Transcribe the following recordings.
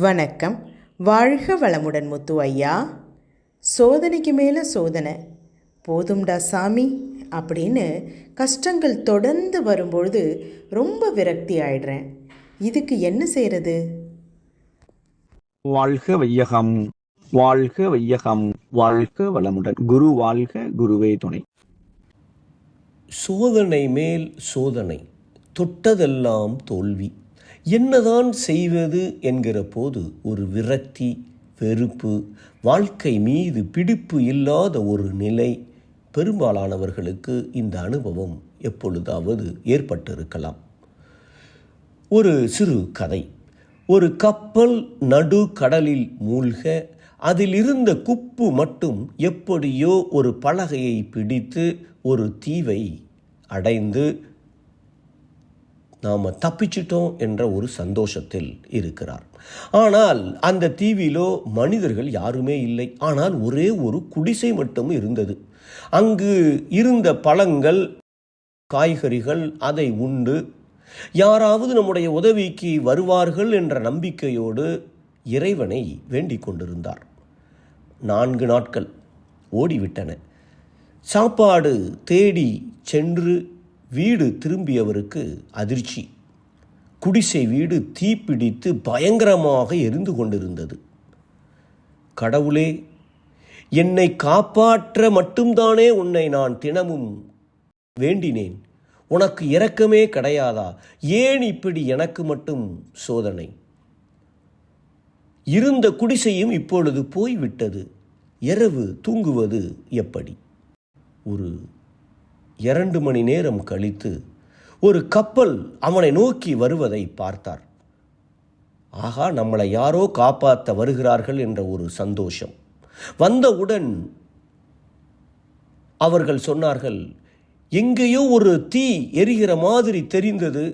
வணக்கம். வாழ்க வளமுடன் முத்து ஐயா. சோதனைக்கு மேலே சோதனை. போதும்டா சாமி. அப்படின்னு கஷ்டங்கள் தொடர்ந்து வரும்பொழுது ரொம்ப விரக்தி ஆயிடுறேன். இதுக்கு என்ன செய்கிறது வாழ்க வையகம். வாழ்க வையகம். வாழ்க வளமுடன். குரு வாழ்க குருவே துணை. சோதனை மேல் சோதனை. தொட்டதெல்லாம் தோல்வி. என்னதான் செய்வது என்கிற போது ஒரு விரக்தி வெறுப்பு வாழ்க்கை மீது பிடிப்பு இல்லாத ஒரு நிலை பெரும்பாலானவர்களுக்கு இந்த அனுபவம் எப்பொழுதாவது ஏற்பட்டிருக்கலாம். ஒரு சிறு கதை. ஒரு கப்பல் நடு கடலில் மூழ்க அதில் இருந்த குப்பு மட்டும் எப்படியோ ஒரு பலகையை பிடித்து ஒரு தீவை அடைந்து நாம் தப்பிச்சிட்டோம் என்ற ஒரு சந்தோஷத்தில் இருக்கிறார். ஆனால் அந்த தீவிலோ மனிதர்கள் யாருமே இல்லை. ஆனால் ஒரே ஒரு குடிசை மட்டும் இருந்தது. அங்கு இருந்த பழங்கள் காய்கறிகள் அதை உண்டு. யாராவது நம்முடைய உதவிக்கு வருவார்கள் என்ற நம்பிக்கையோடு இறைவனை வேண்டிக் கொண்டிருந்தார். நான்கு நாட்கள் ஓடிவிட்டன. சாப்பாடு தேடி சென்று வீடு திரும்பியவருக்கு அதிர்ச்சி. குடிசை வீடு தீப்பிடித்து பயங்கரமாக எரிந்து கொண்டிருந்தது. கடவுளே என்னை காப்பாற்ற மட்டும்தானே உன்னை நான் தினமும் வேண்டினேன். உனக்கு இரக்கமே கிடையாதா? ஏன் இப்படி எனக்கு மட்டும் சோதனை? இருந்த குடிசையும் இப்பொழுது போய்விட்டது. இரவு தூங்குவது எப்படி? ஒரு இரண்டு மணி நேரம் கழித்து ஒரு கப்பல் அவனை நோக்கி வருவதை பார்த்தார். ஆகா நம்மளை யாரோ காப்பாற்ற வருகிறார்கள் என்ற ஒரு சந்தோஷம். வந்தவுடன் அவர்கள் சொன்னார்கள் எங்கேயோ ஒரு தீ எரிகிற மாதிரி தெரிந்தது.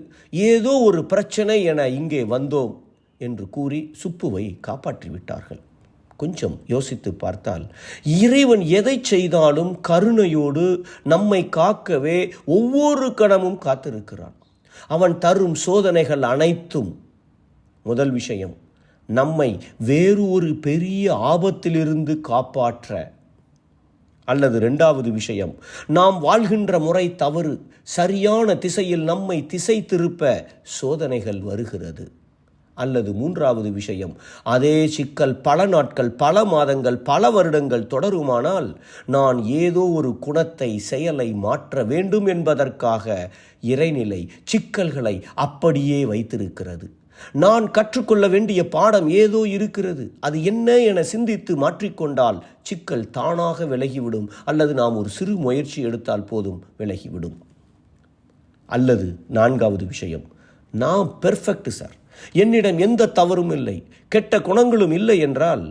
ஏதோ ஒரு பிரச்சனை என இங்கே வந்தோம் என்று கூறி சுப்புவை காப்பாற்றி விட்டார்கள் கொஞ்சம் யோசித்து பார்த்தால் இறைவன் எதை செய்தாலும் கருணையோடு நம்மை காக்கவே ஒவ்வொரு கணமும் காத்திருக்கிறான். அவன் தரும் சோதனைகள் அனைத்தும். முதல் விஷயம் நம்மை வேறு ஒரு பெரிய ஆபத்திலிருந்து காப்பாற்ற. அல்லது ரெண்டாவது விஷயம் நாம் வாழ்கின்ற முறை தவறு சரியான திசையில் நம்மை திசை திருப்ப சோதனைகள் வருகிறது. அல்லது மூன்றாவது விஷயம் அதே சிக்கல் பல நாட்கள் பல மாதங்கள் பல வருடங்கள் தொடருமானால் நான் ஏதோ ஒரு குணத்தை செயலை மாற்ற வேண்டும் என்பதற்காக இறைநிலை சிக்கல்களை அப்படியே வைத்திருக்கிறது. நான் கற்றுக்கொள்ள வேண்டிய பாடம் ஏதோ இருக்கிறது. அது என்ன என சிந்தித்து மாற்றிக்கொண்டால் சிக்கல் தானாக விலகிவிடும் அல்லது நாம் ஒரு சிறு முயற்சி எடுத்தால் போதும் விலகிவிடும். அல்லது நான்காவது விஷயம் நான் பெர்ஃபெக்ட் சார் என்னிடம் எந்த தவறும் இல்லை. கெட்ட குணங்களும் இல்லை என்றால்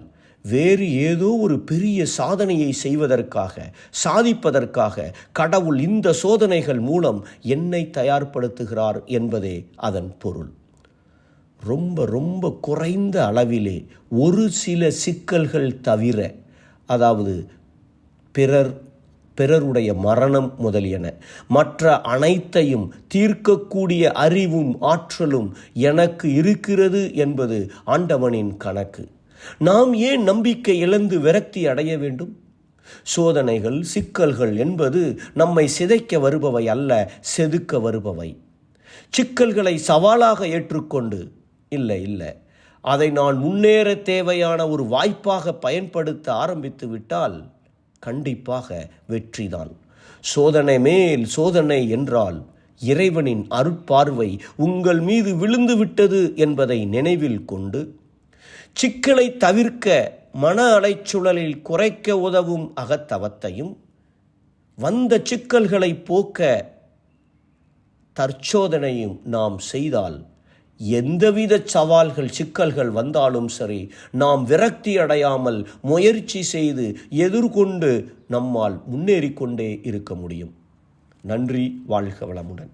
வேறு ஏதோ ஒரு பெரிய சாதனையை செய்வதற்காக சாதிப்பதற்காக கடவுள் இந்த சோதனைகள் மூலம் என்னை தயார்படுத்துகிறார் என்பதே அதன் பொருள். ரொம்ப ரொம்ப குறைந்த அளவிலே ஒரு சில சிக்கல்கள் தவிர அதாவது பிறர் பிறருடைய மரணம் முதலியன. மற்ற அனைத்தையும் தீர்க்கக்கூடிய அறிவும் ஆற்றலும் எனக்கு இருக்கிறது என்பது ஆண்டவனின் கணக்கு. நாம் ஏன் நம்பிக்கை இழந்து விரக்தி அடைய வேண்டும்? சோதனைகள் சிக்கல்கள் என்பது நம்மை சிதைக்க வருபவை அல்ல செதுக்க வருபவை. சிக்கல்களை சவாலாக ஏற்றுக்கொண்டு இல்லை இல்லை. அதை நான் முன்னேற தேவையான ஒரு வாய்ப்பாக பயன்படுத்த ஆரம்பித்து விட்டால் கண்டிப்பாக வெற்றிதான். சோதனை மேல் சோதனை என்றால் இறைவனின் அருட்பார்வை உங்கள் மீது விழுந்து விட்டது என்பதை நினைவில் கொண்டு சிக்கலை தவிர்க்க மன அலைச்சுழலில் குறைக்க உதவும் அகத்தவத்தையும் வந்த சிக்கல்களை போக்க தற்சோதனையும் நாம் செய்தால் எந்தவித சவால்கள் சிக்கல்கள் வந்தாலும் சரி நாம் விரக்தி அடையாமல் முயற்சி செய்து எதிர்கொண்டு நம்மால் முன்னேறிக்கொண்டே இருக்க முடியும். நன்றி வாழ்க வளமுடன்.